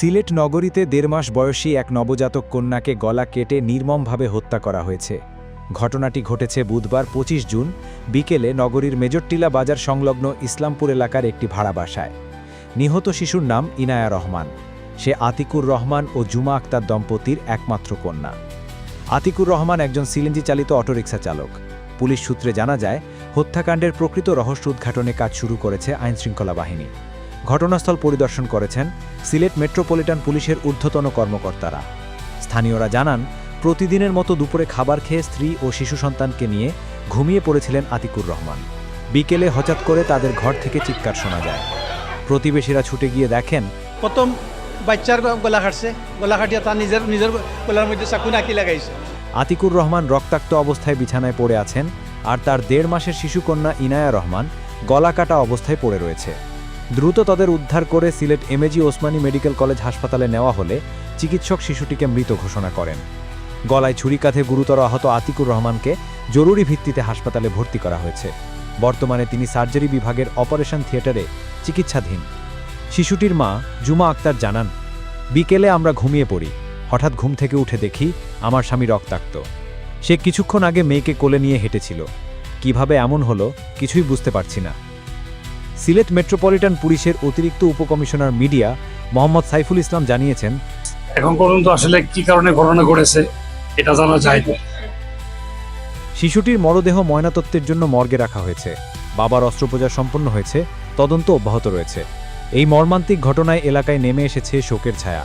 সিলেট নগরীতে দেড় মাস বয়সী এক নবজাতক কন্যাকে গলা কেটে নির্মমভাবে হত্যা করা হয়েছে। ঘটনাটি ঘটেছে বুধবার ২৫ জুন, বিকেলে নগরীর মেজরটিলা বাজার সংলগ্ন ইসলামপুর এলাকার একটি ভাড়া বাসায়। নিহত শিশুর নাম ইনায়া রহমান। সে আতিকুর রহমান ও জুমা আক্তার দম্পতির একমাত্র কন্যা। আতিকুর রহমান একজন সিএনজি চালিত অটোরিকশা চালক। পুলিশ সূত্রে জানা যায়, হত্যাকাণ্ডের প্রকৃত রহস্য উদ্ঘাটনে কাজ শুরু করেছে আইনশৃঙ্খলা বাহিনী। ঘটনাস্থল পরিদর্শন করেছেন সিলেট মেট্রোপলিটন পুলিশের ঊর্ধ্বতন কর্মকর্তারা। স্থানীয়রা জানান প্রতিদিনের মতো দুপুরে খাবার খেয়ে স্ত্রী ও শিশু সন্তানকে নিয়ে ঘুমিয়ে পড়েছিলেন আতিকুর রহমান। বিকেলে হঠাৎ করে তাদের ঘর থেকে চিৎকার শোনা যায়। প্রতিবেশীরা ছুটে গিয়ে দেখেন প্রথম বাচ্চার গলা কাটছে গলা কাটিয়া তার নিজের নিজের গলার মধ্যে চাকু নাকি লাগাইছে। আতিকুর রহমান রক্তাক্ত অবস্থায় বিছানায় পড়ে আছেন আর তার দেড় মাসের শিশুকন্যা ইনায়া রহমান গলা কাটা অবস্থায় পড়ে রয়েছে। দ্রুত তাদের উদ্ধার করে Sylhet MAG Osmani medical college হাসপাতালে নেওয়া হলে চিকিৎসক শিশুটিকে মৃত ঘোষণা করেন। গলায় ছুরিকাঘাতে গুরুতর আহত আতিকুর রহমানকে জরুরি ভিত্তিতে হাসপাতালে ভর্তি করা হয়েছে। বর্তমানে তিনি সার্জারি বিভাগের অপারেশন থিয়েটারে চিকিৎসাধীন। শিশুটির মা জুমা আক্তার জানান, বিকেলে আমরা ঘুমিয়ে পড়ি। হঠাৎ ঘুম থেকে উঠে দেখি আমার স্বামী রক্তাক্ত। সে কিছুক্ষণ আগে মেয়েকে কোলে নিয়ে হেঁটেছিল। কীভাবে এমন হলো কিছুই বুঝতে পারছি না। সিলেট মেট্রোপলিটন পুলিশের অতিরিক্ত উপকমিশনার মিডিয়া মোহাম্মদ সাইফুল ইসলাম জানিয়েছেন এখন পর্যন্ত আসলে কি কারণে ঘটনা ঘটেছে এটা জানা যায় না শিশুটির মরদেহ ময়নাতত্ত্বের জন্য মর্গে রাখা হয়েছে। বাবার অস্ত্রোপচার সম্পন্ন হয়েছে তদন্ত অব্যাহত রয়েছে। এই মর্মান্তিক ঘটনায় এলাকায় নেমে এসেছে শোকের ছায়া।